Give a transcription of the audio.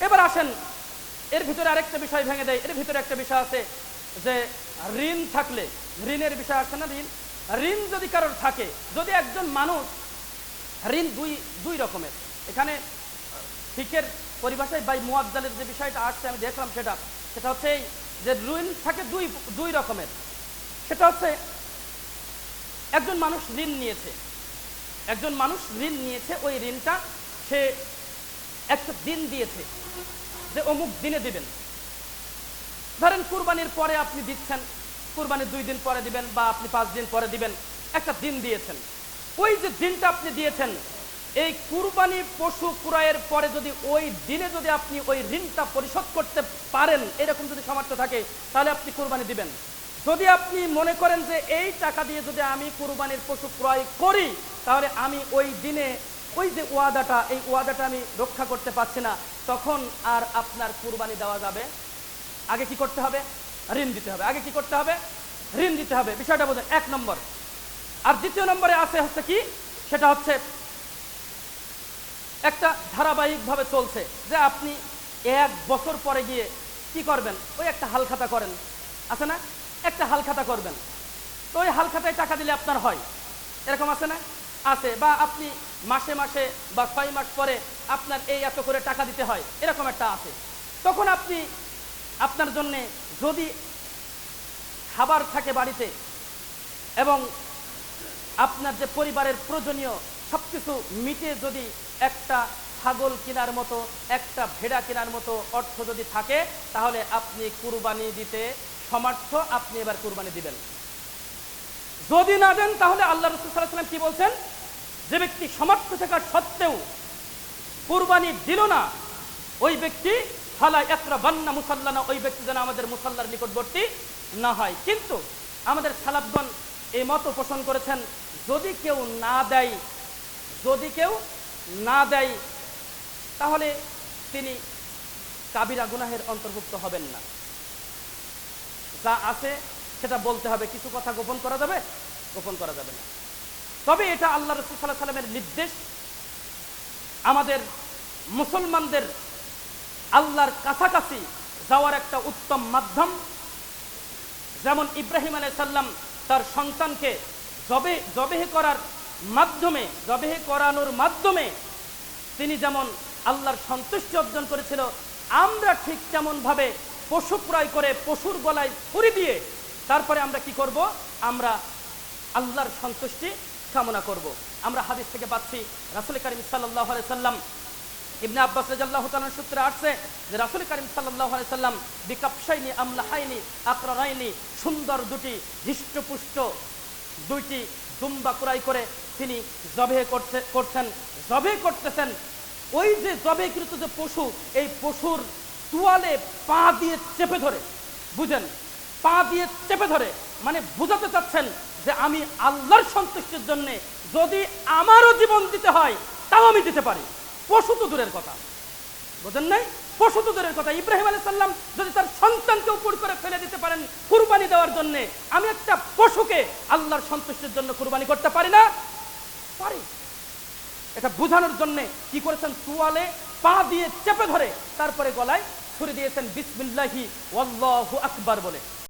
এবার আসেন, এর ভিতরে আরেকটা বিষয় ভেঙে দেয়। এর ভিতরে একটা বিষয় আছে যে ঋণ থাকলে, ঋণের বিষয় আছে না ঋণ? ঋণ যদি কারোর থাকে, যদি একজন মানুষ, ঋণ দুই দুই রকমের। এখানে, ফিকের পরিভাষায় বাই মুয়াদ্দালের যে বিষয়টা আসছে, আমি দেখলাম সেটা। সেটা হচ্ছে এই যে ঋণ থাকে দুই দুই রকমের। সেটা হচ্ছে, একজন মানুষ ঋণ নিয়েছে। একজন মানুষ ঋণ নিয়েছে, ওই ঋণটা সে একটা দিন দিয়েছে যে অমুক দিনে দিবেন। ধরেন কুরবানির পরে আপনি দিচ্ছেন কুরবানির দুই দিন পরে দিবেন বা আপনি পাঁচ দিন পরে দিবেন, একটা দিন দিয়েছেন। ওই যে দিনটা আপনি দিয়েছেন, এই কুরবানি পশু ক্রয়ের পরে যদি ওই দিনে যদি আপনি ওই ঋণটা পরিশোধ করতে পারেন, এরকম যদি সামর্থ্য থাকে, তাহলে আপনি কুরবানি দিবেন। যদি আপনি মনে করেন যে এই টাকা দিয়ে যদি আমি কুরবানির পশু ক্রয় করি, তাহলে আমি ওই দিনে ওই যে ওয়াদাটা, এই ওয়াদাটা আমি রক্ষা করতে পারছি না, তখন আর আপনার কুরবানি দেওয়া যাবে। আগে কি করতে হবে? ঋণ দিতে হবে। আগে কি করতে হবে? ঋণ দিতে হবে। বিষয়টা বোঝেন, এক নম্বর। আর দ্বিতীয় নম্বরে আছে হচ্ছে কি? সেটা হচ্ছে একটা ধারাবাহিকভাবে চলছে যে আপনি এক বছর পরে গিয়ে কি করবেন? ওই একটা হালখাতা করেন। আছে না? একটা হালখাতা করবেন। তো ওই হালখাতায় টাকা দিলে আপনার হয়। এরকম আছে না? আছে। বা আপনি মাসে মাসে বা ছয় মাস পরে আপনার এই এত করে টাকা দিতে হয়, এরকম একটা আছে। তখন আপনি, আপনার জন্যে যদি খাবার থাকে বাড়িতে এবং আপনার যে পরিবারের প্রয়োজনীয় সব কিছু মিটে যদি একটা ছাগল কেনার মতো, একটা ভেড়া কেনার মতো অর্থ যদি থাকে, তাহলে আপনি কুরবানি দিতে সমর্থ, আপনি এবার কুরবানি দিবেন। যদি না দেন, তাহলে আল্লাহ রসুল সাল্লাহ সাল্লাম কি বলছেন? যে ব্যক্তি সমর্থ থাকার সত্ত্বেও কুরবানি দিল না, ওই ব্যক্তি ফালা একরা বান্না মুসাল্লানা, ওই ব্যক্তি যেন আমাদের মুসাল্লার নিকটবর্তী না হয়। কিন্তু আমাদের সালাবগণ এই মত পোষণ করেছেন, যদি কেউ না দেয়, যদি কেউ না দেয়, তাহলে তিনি কাবিরা গুনাহের অন্তর্ভুক্ত হবেন না। যা আছে সেটা বলতে হবে। কিছু কথা গোপন করা যাবে? গোপন করা যাবে না। তবে এটা আল্লাহ রসুল সাল্লাহ সাল্লামের নির্দেশ। আমাদের মুসলমানদের আল্লাহর কাছাকাছি যাওয়ার একটা উত্তম মাধ্যম। যেমন ইব্রাহিম আলাই সাল্লাম তার সন্তানকে জবে, জবেহ করার মাধ্যমে, জবেহ করানোর মাধ্যমে তিনি যেমন আল্লাহর সন্তুষ্টি অর্জন করেছিল, আমরা ঠিক তেমনভাবে পশু ক্রয় করে পশুর গলায় ছুরি দিয়ে তারপরে আমরা কি করব? আমরা আল্লাহর সন্তুষ্টি কামনা করব। আমরা হাদিস থেকে পাচ্ছি, রাসুল করিম সাল্লাহ সাল্লাম, ইবনে আব্বাস রাজাল্লাহ তালার সূত্রে আসছে যে রাসুল করিম সাল্লাহ সাল্লাম বিকাপসাইনি আমলাহাইনি আকরাইনি সুন্দর দুটি হৃষ্টপুষ্ট দুইটি দুম্বা কুড়াই করে তিনি জবে করতে করছেন জবে করতেছেন। ওই যে জবেকৃত যে পশু, এই পশুর তোয়ালে পা দিয়ে চেপে ধরে, বুঝেন? পা দিয়ে চেপে ধরে। মানে বুঝাতে চাচ্ছেন যে আমি আল্লাহর সন্তুষ্টির জন্য যদি আমারও জীবন দিতে হয়, তাও আমি দিতে পারি। পশু তো দূরের কথা। বোঝেন নাই? পশু তো দূরের কথা। ইব্রাহিম আলাইহিস সাল্লাম যদি তার সন্তানকে উপর করে ফেলে দিতে পারেন কুরবানি দেওয়ার জন্য, আমি একটা পশুকে আল্লাহর সন্তুষ্টির জন্য কুরবানি করতে পারি না? পারি। এটা বোঝানোর জন্য কি করেছেন? তুয়ালে পা দিয়ে চেপে ধরে তারপরে গলায় ছুরি দিয়েছেন বিসমিল্লাহি, ওয়াল্লাহু আকবার বলে।